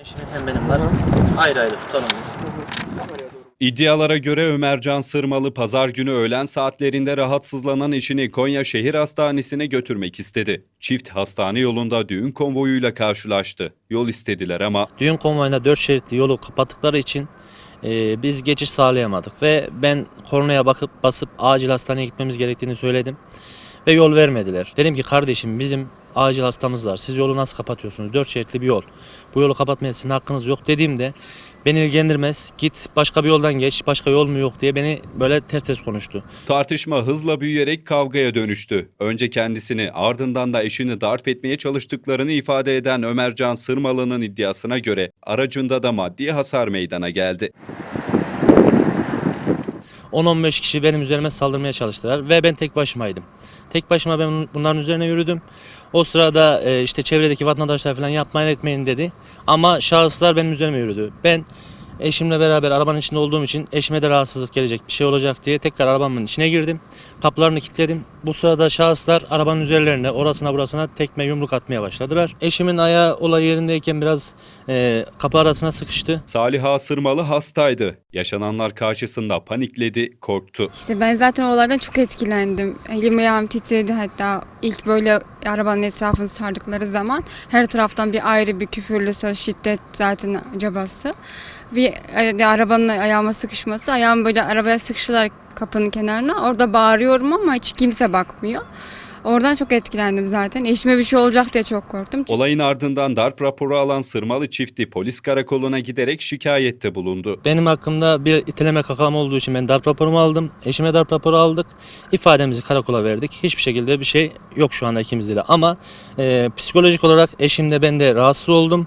Eşimin hem benim var. Ayrı ayrı tutalım biz. İddialara göre Ömercan Sırmalı pazar günü öğlen saatlerinde rahatsızlanan eşini Konya Şehir Hastanesi'ne götürmek istedi. Çift hastane yolunda düğün konvoyuyla karşılaştı. Yol istediler ama Düğün konvoyuna 4 şeritli yolu kapattıkları için e, biz geçiş sağlayamadık. Ve ben kornaya bakıp basıp acil hastaneye gitmemiz gerektiğini söyledim. Ve yol vermediler. Dedim ki kardeşim bizim acil hastamız var. Siz yolu nasıl kapatıyorsunuz? 4 şeritli bir yol. Bu yolu kapatmaya sizin hakkınız yok dediğimde beni ilgilendirmez. Git başka bir yoldan geç. Başka yol mu yok diye beni böyle ters ters konuştu. tartışma hızla büyüyerek kavgaya dönüştü. Önce kendisini ardından da eşini darp etmeye çalıştıklarını ifade eden Ömercan Sırmalı'nın iddiasına göre aracında da maddi hasar meydana geldi. 10-15 kişi benim üzerime saldırmaya çalıştılar ve ben tek başımaydım. Tek başıma ben bunların üzerine yürüdüm. O sırada e, işte çevredeki vatandaşlar falan yapmayın etmeyin dedi. Ama şahıslar benim üzerime yürüdü. Ben eşimle beraber arabanın içinde olduğum için eşime de rahatsızlık gelecek bir şey olacak diye tekrar arabanın içine girdim. Kapılarını kilitledim. Bu sırada şahıslar arabanın üzerlerine orasına burasına tekme yumruk atmaya başladılar. Eşimin ayağı olay yerindeyken biraz e, kapı arasına sıkıştı. Saliha Sırmalı hastaydı. Yaşananlar karşısında panikledi, korktu. İşte ben zaten o olaydan çok etkilendim. Elim ayağım titredi hatta ilk böyle arabanın etrafını sardıkları zaman her taraftan bir ayrı bir küfürlü söz, şiddet zaten cabası. Bir e, arabanın ayağıma sıkışması, ayağım böyle arabaya sıkıştılar kapının kenarına. Orada bağırıyorum ama hiç kimse bakmıyor. Oradan çok etkilendim zaten. Eşime bir şey olacak diye çok korktum. Olayın ardından darp raporu alan Sırmalı çifti polis karakoluna giderek şikayette bulundu. Benim hakkımda bir iteleme kakalama olduğu için ben darp raporumu aldım. Eşime darp raporu aldık. İfademizi karakola verdik. Hiçbir şekilde bir şey yok şu anda ikimizde de. Ama e, psikolojik olarak eşimde ben de rahatsız oldum.